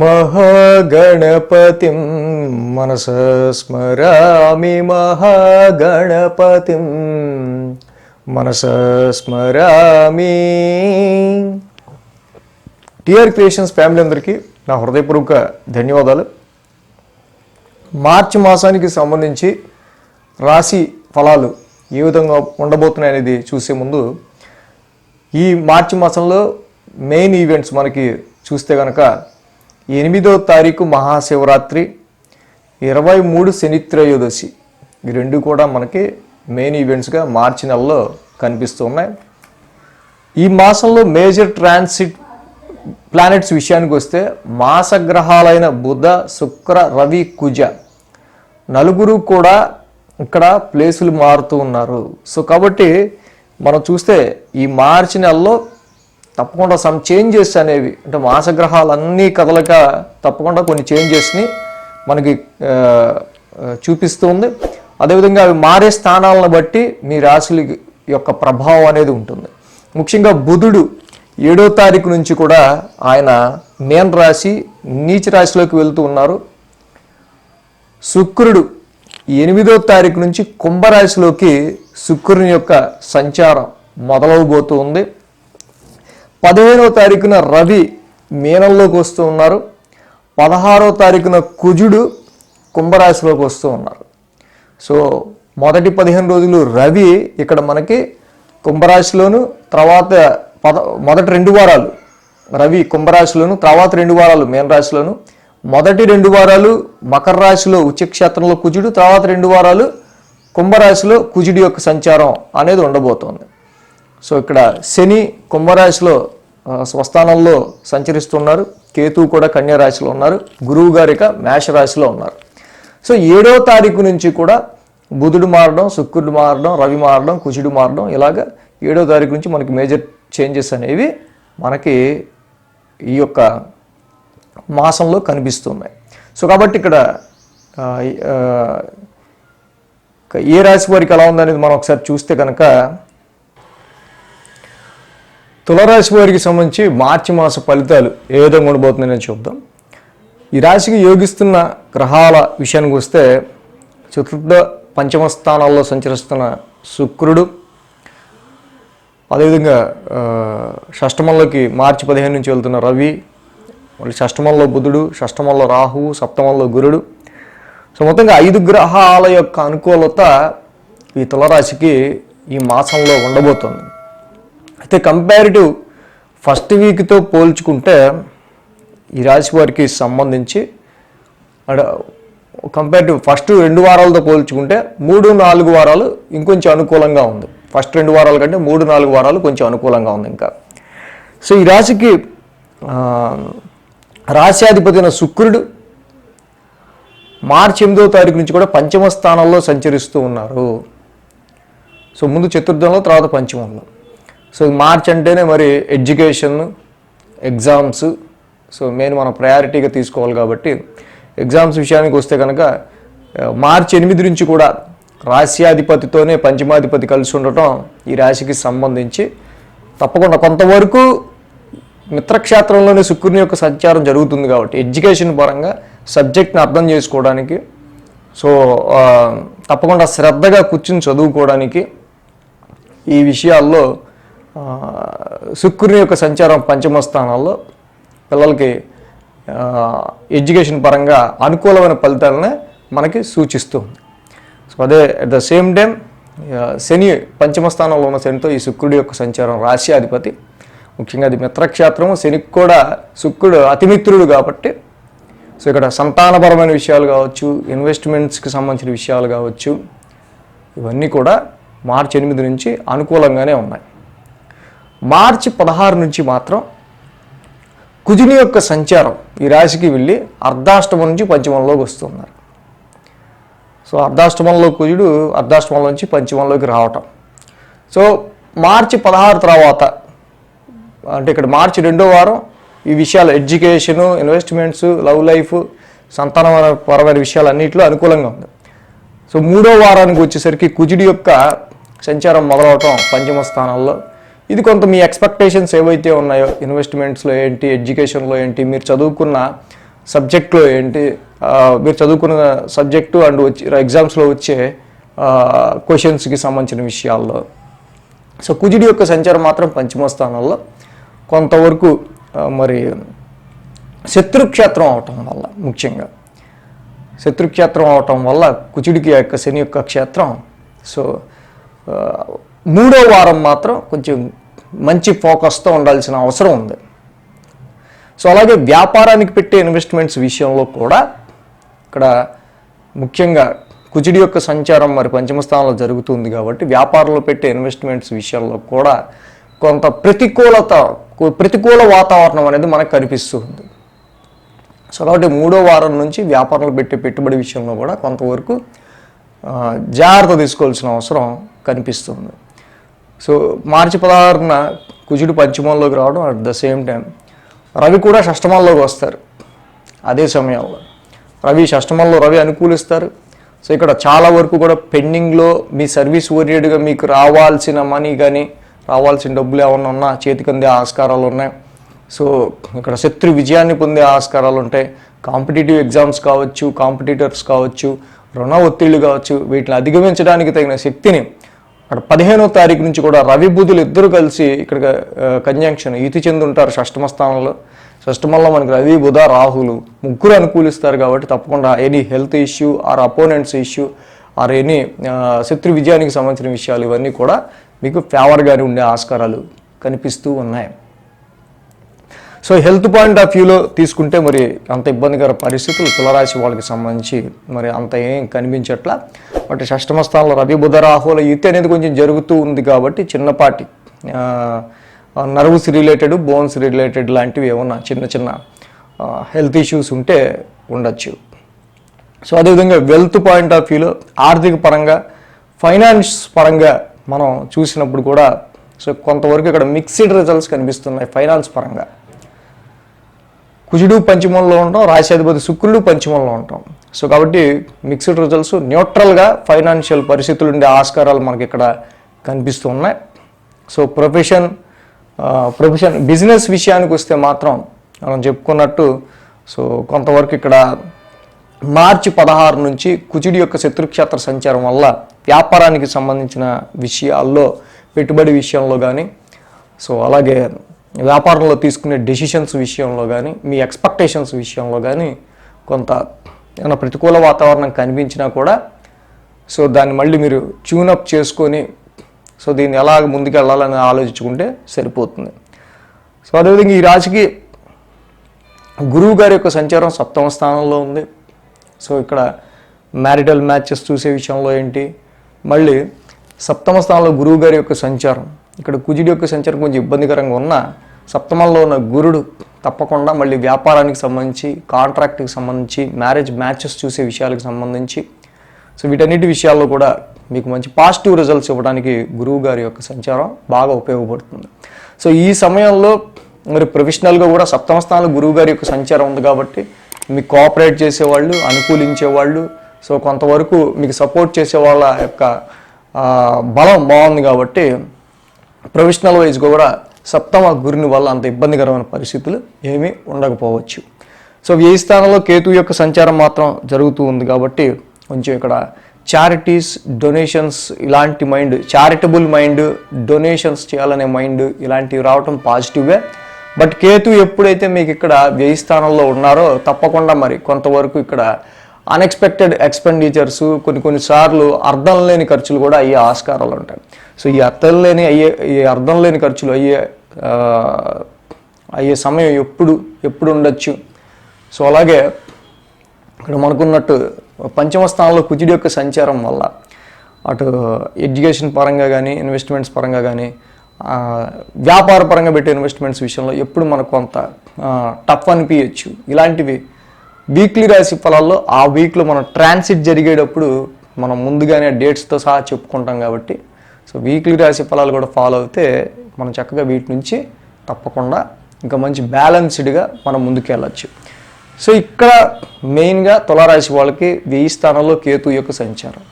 మహాగణపతిం మనస స్మరామి మహాగణపతిం మనస స్మరామి. టిఆర్ క్రియేషన్స్ ఫ్యామిలీ అందరికీ నా హృదయపూర్వక ధన్యవాదాలు. మార్చి మాసానికి సంబంధించి రాశి ఫలాలు ఏ విధంగా ఉండబోతున్నాయి అనేది చూసే ముందు ఈ మార్చి మాసంలో మెయిన్ ఈవెంట్స్ మనకి చూస్తే కనుక ఎనిమిదో తారీఖు మహాశివరాత్రి ఇరవై మూడు శనిత్రయోదశి ఈ రెండు కూడా మనకి మెయిన్ ఈవెంట్స్గా మార్చి నెలలో కనిపిస్తూ ఉన్నాయి. ఈ మాసంలో మేజర్ ట్రాన్సిట్ ప్లానెట్స్ విషయానికి వస్తే మాసగ్రహాలైన బుధ శుక్ర రవి కుజ నలుగురు కూడా ఇక్కడ ప్లేసులు మారుతూ ఉన్నారు. సో కాబట్టి మనం చూస్తే ఈ మార్చి నెలలో తప్పకుండా సమ్ చేంజెస్ అనేవి అంటే మాసగ్రహాలన్నీ కదలక తప్పకుండా కొన్ని చేంజెస్ని మనకి చూపిస్తూ ఉంది అదేవిధంగా అవి మారే స్థానాలను బట్టి మీ రాశుల యొక్క ప్రభావం అనేది ఉంటుంది. ముఖ్యంగా బుధుడు ఏడో తారీఖు నుంచి కూడా ఆయన మేన్ రాశి నీచ రాశిలోకి వెళ్తూ ఉన్నారు. శుక్రుడు ఎనిమిదో తారీఖు నుంచి కుంభరాశిలోకి శుక్రుని యొక్క సంచారం మొదలవబోతూ ఉంది. పదిహేనవ తారీఖున రవి మీనంలోకి వస్తూ ఉన్నారు. పదహారవ తారీఖున కుజుడు కుంభరాశిలోకి వస్తూ ఉన్నారు. సో మొదటి పదిహేను రోజులు రవి ఇక్కడ మనకి కుంభరాశిలోను తర్వాత పద మొదటి రెండు వారాలు రవి కుంభరాశిలోను తర్వాత రెండు వారాలు మేన రాశిలోను మొదటి రెండు వారాలు మకర రాశిలో ఉచ్చక్షేత్రంలో కుజుడు తర్వాత రెండు వారాలు కుంభరాశిలో కుజుడి యొక్క సంచారం అనేది ఉండబోతోంది. సో ఇక్కడ శని కుంభరాశిలో స్వస్థానంలో సంచరిస్తున్నారు. కేతు కూడా కన్యా రాశిలో ఉన్నారు. గురువు గారిక మేషరాశిలో ఉన్నారు. సో ఏడో తారీఖు నుంచి కూడా బుధుడు మారడం శుక్రుడు మారడం రవి మారడం కుజుడు మారడం ఇలాగ ఏడో తారీఖు నుంచి మనకి మేజర్ చేంజెస్ అనేవి మనకి ఈ యొక్క మాసంలో కనిపిస్తున్నాయి. సో కాబట్టి ఇక్కడ ఏ రాశి వారికి ఎలా ఉందనేది మనం ఒకసారి చూస్తే కనుక తులరాశి వారికి సంబంధించి మార్చి మాస ఫలితాలు ఏ విధంగా ఉండబోతుందని చూద్దాం. ఈ రాశికి యోగిస్తున్న గ్రహాల విషయానికి వస్తే చతుర్థ పంచమ స్థానాల్లో సంచరిస్తున్న శుక్రుడు అదేవిధంగా షష్టమంలోకి మార్చి పదిహేను నుంచి వెళ్తున్న రవి మళ్ళీ షష్టమంలో బుధుడు షష్టమంలో రాహువు సప్తమంలో గురుడు. సో మొత్తంగా ఐదు గ్రహాల యొక్క అనుకూలత ఈ తులరాశికి ఈ మాసంలో ఉండబోతోంది. అయితే కంపారిటివ్ ఫస్ట్ వీక్తో పోల్చుకుంటే ఈ రాశి వారికి సంబంధించి కంపారిటివ్ ఫస్ట్ రెండు వారాలతో పోల్చుకుంటే మూడు నాలుగు వారాలు ఇంకొంచెం అనుకూలంగా ఉంది. ఫస్ట్ రెండు వారాల కంటే మూడు నాలుగు వారాలు కొంచెం అనుకూలంగా ఉంది ఇంకా. సో ఈ రాశికి రాశ్యాధిపతి అయిన శుక్రుడు మార్చి ఎనిమిదో తారీఖు నుంచి కూడా పంచమ స్థానంలో సంచరిస్తూ ఉన్నారు. సో ముందు చతుర్థంలో తర్వాత పంచమంలో. సో మార్చ్ అంటేనే మరి ఎడ్యుకేషన్ ఎగ్జామ్స్. సో మెయిన్ మనం ప్రయారిటీగా తీసుకోవాలి కాబట్టి ఎగ్జామ్స్ విషయానికి వస్తే కనుక మార్చ్ మార్చి ఎనిమిది నుంచి కూడా రాశ్యాధిపతితోనే పంచమాధిపతి కలిసి ఉండటం ఈ రాశికి సంబంధించి తప్పకుండా. కొంతవరకు మిత్రక్షేత్రంలోనే శుక్రుని యొక్క సంచారం జరుగుతుంది కాబట్టి ఎడ్యుకేషన్ పరంగా సబ్జెక్ట్ని అర్థం చేసుకోవడానికి సో తప్పకుండా శ్రద్ధగా కూర్చుని చదువుకోవడానికి ఈ విషయాల్లో శుక్రుని యొక్క సంచారం పంచమ స్థానాల్లో పిల్లలకి ఎడ్యుకేషన్ పరంగా అనుకూలమైన ఫలితాలనే మనకి సూచిస్తుంది సో అదే అట్ ద సేమ్ టైం శని పంచమ స్థానంలో ఉన్న శనితో ఈ శుక్రుడి యొక్క సంచారం రాశ్యాధిపతి ముఖ్యంగా అది మిత్రక్షేత్రం శనికి కూడా శుక్రుడు అతిమిత్రుడు కాబట్టి సో ఇక్కడ సంతానపరమైన విషయాలు కావచ్చు ఇన్వెస్ట్మెంట్స్కి సంబంధించిన విషయాలు కావచ్చు ఇవన్నీ కూడా మార్చి ఎనిమిది నుంచి అనుకూలంగానే ఉన్నాయి. మార్చి పదహారు నుంచి మాత్రం కుజుని యొక్క సంచారం ఈ రాశికి వెళ్ళి అర్ధాష్టమం నుంచి పంచమంలోకి వస్తున్నారు. సో అర్ధాష్టమంలో కుజుడు అర్ధాష్టమం నుంచి పంచమంలోకి రావటం. సో మార్చి పదహారు తర్వాత అంటే ఇక్కడ మార్చి రెండో వారం ఈ విషయాలు ఎడ్యుకేషను ఇన్వెస్ట్మెంట్స్ లవ్ లైఫ్ సంతానపరమైన విషయాలు అన్నింటిలో అనుకూలంగా ఉంది. సో మూడో వారానికి వచ్చేసరికి కుజుడి యొక్క సంచారం మొదలవటం పంచమ స్థానాల్లో ఇది కొంత మీ ఎక్స్పెక్టేషన్స్ ఏవైతే ఉన్నాయో ఇన్వెస్ట్మెంట్స్లో ఏంటి ఎడ్యుకేషన్లో ఏంటి మీరు చదువుకున్న సబ్జెక్ట్లో ఏంటి మీరు చదువుకున్న సబ్జెక్టు అండ్ వచ్చి ఎగ్జామ్స్లో వచ్చే క్వశ్చన్స్కి సంబంధించిన విషయాల్లో. సో కుజుడి యొక్క సంచారం మాత్రం పంచమ స్థానంలో. కొంతవరకు మరి శత్రుక్షేత్రం అవటం వల్ల ముఖ్యంగా. శత్రుక్షేత్రం అవటం వల్ల కుచుడికి యొక్క శని యొక్క క్షేత్రం. సో మూడో వారం మాత్రం కొంచెం మంచి ఫోకస్తో ఉండాల్సిన అవసరం ఉంది. సో అలాగే వ్యాపారానికి పెట్టే ఇన్వెస్ట్మెంట్స్ విషయంలో కూడా ఇక్కడ ముఖ్యంగా కుజుడి యొక్క సంచారం మరి పంచమ స్థానంలో జరుగుతుంది కాబట్టి వ్యాపారంలో పెట్టే ఇన్వెస్ట్మెంట్స్ విషయంలో కూడా కొంత ప్రతికూలత ప్రతికూల వాతావరణం అనేది మనకు కనిపిస్తుంది సో కాబట్టి మూడో వారం నుంచి వ్యాపారంలో పెట్టే పెట్టుబడి విషయంలో కూడా కొంతవరకు జాగ్రత్త తీసుకోవాల్సిన అవసరం కనిపిస్తుంది సో మార్చి పదహారున కుజుడు పంచమంలోకి రావడం at the same time. Ravi కూడా షష్టమంలోకి వస్తారు అదే సమయంలో. రవి షష్టమంలో రవి అనుకూలిస్తారు. సో ఇక్కడ చాలా వరకు కూడా పెండింగ్లో మీ సర్వీస్ ఓరియంటెడ్గా మీకు రావాల్సిన మనీ కానీ రావాల్సిన డబ్బులు ఏమన్నా ఉన్నా చేతికి అందే ఆస్కారాలు ఉన్నాయి. సో ఇక్కడ శత్రు విజయాన్ని పొందే ఆస్కారాలు ఉంటాయి. కాంపిటేటివ్ ఎగ్జామ్స్ కావచ్చు కాంపిటీటర్స్ కావచ్చు రుణ ఒత్తిళ్ళు కావచ్చు వీటిని అధిగమించడానికి తగిన శక్తిని అక్కడ పదిహేనో తారీఖు నుంచి కూడా రవి బుధులు ఇద్దరు కలిసి ఇక్కడ కంజంక్షన్ ఇతి చెందుంటారు షష్టమ స్థానంలో. షష్టమంలో మనకి రవి బుధ రాహులు ముగ్గురు అనుకూలిస్తారు కాబట్టి తప్పకుండా any health issue or opponents issue or any శత్రు విజయానికి సంబంధించిన విషయాలు ఇవన్నీ కూడా మీకు ఫేవర్గానే ఉండే ఆస్కారాలు కనిపిస్తూ ఉన్నాయి. సో హెల్త్ పాయింట్ ఆఫ్ వ్యూలో తీసుకుంటే మరి అంత ఇబ్బందికర పరిస్థితులు తులరాశి వాళ్ళకి సంబంధించి మరి అంత ఏం కనిపించట్లా. బట్ షష్టమ స్థానంలో రవి బుధ రాహుల యుతి అనేది కొంచెం జరుగుతూ ఉంది కాబట్టి చిన్నపాటి నర్వ్స్ రిలేటెడ్ బోన్స్ రిలేటెడ్ లాంటివి ఏమన్నా చిన్న చిన్న హెల్త్ ఇష్యూస్ ఉంటే ఉండొచ్చు. సో అదేవిధంగా వెల్త్ పాయింట్ ఆఫ్ వ్యూలో ఆర్థిక పరంగా ఫైనాన్స్ పరంగా మనం చూసినప్పుడు కూడా సో కొంతవరకు ఇక్కడ మిక్స్డ్ రిజల్ట్స్ కనిపిస్తున్నాయి ఫైనాన్స్ పరంగా. కుజుడు పంచమంలో ఉంటాం రాశాధిపతి శుక్రుడు పంచమంలో ఉంటాం. సో కాబట్టి మిక్స్డ్ రిజల్ట్స్ న్యూట్రల్గా ఫైనాన్షియల్ పరిస్థితులు ఉండే ఆస్కారాలు మనకి ఇక్కడ కనిపిస్తూ ఉన్నాయి. సో ప్రొఫెషన్ ప్రొఫెషన్ బిజినెస్ విషయానికి వస్తే మాత్రం మనం చెప్పుకున్నట్టు సో కొంతవరకు ఇక్కడ మార్చి పదహారు నుంచి కుచుడి యొక్క శత్రుక్షేత్ర సంచారం వల్ల వ్యాపారానికి సంబంధించిన విషయాల్లో పెట్టుబడి విషయంలో కానీ సో అలాగే వ్యాపారంలో తీసుకునే డెసిషన్స్ విషయంలో కానీ మీ ఎక్స్పెక్టేషన్స్ విషయంలో కానీ కొంత ఏమైనా ప్రతికూల వాతావరణం కనిపించినా కూడా సో దాన్ని మళ్ళీ మీరు ట్యూనప్ చేసుకొని సో దీన్ని ఎలా ముందుకు వెళ్ళాలని ఆలోచించుకుంటే సరిపోతుంది. సో అదేవిధంగా ఈ రాశికి గురువు గారి యొక్క సంచారం సప్తమ స్థానంలో ఉంది. సో ఇక్కడ మ్యారిటల్ మ్యాచెస్ చూసే విషయంలో ఏంటి? మళ్ళీ సప్తమ స్థానంలో గురువు గారి యొక్క సంచారం. ఇక్కడ కుజుడి యొక్క సంచారం కొంచెం ఇబ్బందికరంగా ఉన్నా సప్తమంలో ఉన్న గురుడు తప్పకుండా మళ్ళీ వ్యాపారానికి సంబంధించి కాంట్రాక్ట్కి సంబంధించి మ్యారేజ్ మ్యాచెస్ చూసే విషయాలకు సంబంధించి. సో వీటన్నిటి విషయాల్లో కూడా మీకు మంచి పాజిటివ్ రిజల్ట్స్ ఇవ్వడానికి గురువు గారి యొక్క సంచారం బాగా ఉపయోగపడుతుంది. సో ఈ సమయంలో మరి ప్రొఫెషనల్గా కూడా సప్తమ స్థానంలో గురువు గారి యొక్క సంచారం ఉంది కాబట్టి మీకు కోఆపరేట్ చేసేవాళ్ళు అనుకూలించేవాళ్ళు సో కొంతవరకు మీకు సపోర్ట్ చేసే వాళ్ళ యొక్క బలం బాగుంది కాబట్టి ప్రొఫెషనల్ వైజ్గా కూడా సప్తమ గురిని వల్ల అంత ఇబ్బందికరమైన పరిస్థితులు ఏమీ ఉండకపోవచ్చు. సో వ్యయ స్థానంలో కేతు యొక్క సంచారం మాత్రం జరుగుతూ ఉంది కాబట్టి కొంచెం ఇక్కడ చారిటీస్ డొనేషన్స్ ఇలాంటి మైండ్ చారిటబుల్ మైండ్ డొనేషన్స్ చేయాలనే మైండ్ ఇలాంటివి రావటం పాజిటివే బట్ కేతు ఎప్పుడైతే మీకు ఇక్కడ వ్యయ స్థానంలో ఉన్నారో తప్పకుండా మరి కొంతవరకు ఇక్కడ అన్ఎక్స్పెక్టెడ్ ఎక్స్పెండిచర్స్ కొన్ని కొన్నిసార్లు అర్థం లేని ఖర్చులు కూడా అయ్యే ఆస్కారాలు ఉంటాయి. సో ఈ అర్థం లేని అయ్యే ఈ అర్థం లేని ఖర్చులు అయ్యే అయ్యే సమయం ఎప్పుడు ఎప్పుడు ఉండొచ్చు? సో అలాగే ఇక్కడ మనకున్నట్టు పంచమ స్థానంలో కుజుడి యొక్క సంచారం వల్ల అటు ఎడ్యుకేషన్ పరంగా కానీ ఇన్వెస్ట్మెంట్స్ పరంగా కానీ వ్యాపార పరంగా పెట్టే ఇన్వెస్ట్మెంట్స్ విషయంలో ఎప్పుడు మనకు కొంత టఫ్ అనిపించచ్చు ఇలాంటివి వీక్లీ రాశి ఫలాల్లో ఆ వీక్లో మనం ట్రాన్సిట్ జరిగేటప్పుడు మనం ముందుగానే డేట్స్తో సహా చెప్పుకుంటాం కాబట్టి సో వీక్లీ రాశి ఫలాలు కూడా ఫాలో అవుతే మనం చక్కగా వీటి నుంచి తప్పకుండా ఇంకా మంచి బ్యాలెన్స్డ్గా మనం ముందుకెళ్ళచ్చు సో ఇక్కడ మెయిన్గా తులారాశి వాళ్ళకి వెయ్యి స్థానంలో కేతు యొక్క సంచారం.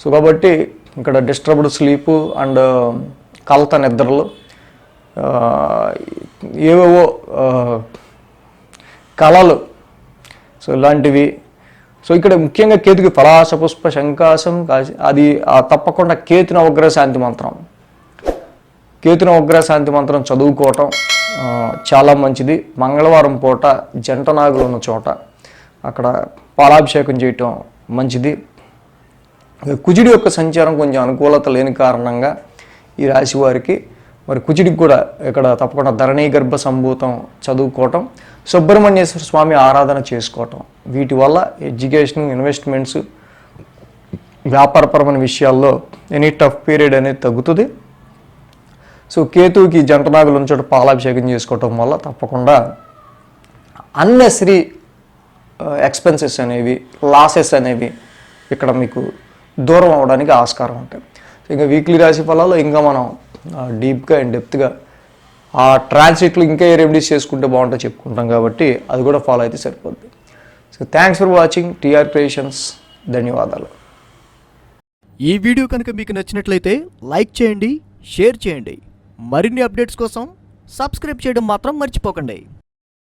సో కాబట్టి ఇక్కడ డిస్టర్బ్డ్ స్లీపు అండ్ కలత నిద్రలు ఏవేవో కళలు సో ఇలాంటివి. సో ఇక్కడ ముఖ్యంగా కేతుకి పలాస పుష్ప శంకాసం కాసి అది ఆ తప్పకుండా కేతు నవగ్రహ శాంతి మంత్రం. కేతు నవగ్రహ శాంతి మంత్రం చదువుకోవటం చాలా మంచిది. మంగళవారం పూట జంట నాగులు ఉన్న చోట అక్కడ పాలాభిషేకం చేయటం మంచిది. కుజుడి యొక్క సంచారం కొంచెం అనుకూలత లేని కారణంగా ఈ రాశి వారికి మరి కుజుడికి కూడా ఇక్కడ తప్పకుండా ధరణీ గర్భ సంభూతం చదువుకోవటం సుబ్రహ్మణ్యేశ్వర స్వామి ఆరాధన చేసుకోవటం. వీటి వల్ల ఎడ్యుకేషన్ ఇన్వెస్ట్మెంట్స్ వ్యాపారపరమైన విషయాల్లో ఎనీ టఫ్ పీరియడ్ అనేది తగ్గుతుంది. సో కేతువుకి జంటనాగులు ఉంచడం పాలాభిషేకం చేసుకోవటం వల్ల తప్పకుండా అన్నెసరీ ఎక్స్పెన్సెస్ అనేవి లాసెస్ అనేవి ఇక్కడ మీకు దూరం అవడానికి ఆస్కారం ఉంటాయి. ఇంకా వీక్లీ రాశి ఫలాల్లో ఇంకా మనం డీప్గా అండ్ డెప్త్గా ఆ ట్రాన్సిట్లు ఇంకా ఏ రెమెడీస్ చేసుకుంటే బాగుంటుందో చెప్పుకుంటాం కాబట్టి అది కూడా ఫాలో అయితే సరిపోద్ది. So thanks for watching TR creations ధన్యవాదాలు. ఈ వీడియో కనుక మీకు నచ్చినట్లయితే లైక్ చేయండి షేర్ చేయండి. మరిన్ని అప్డేట్స్ కోసం సబ్స్క్రైబ్ చేయడం మాత్రం మర్చిపోకండి.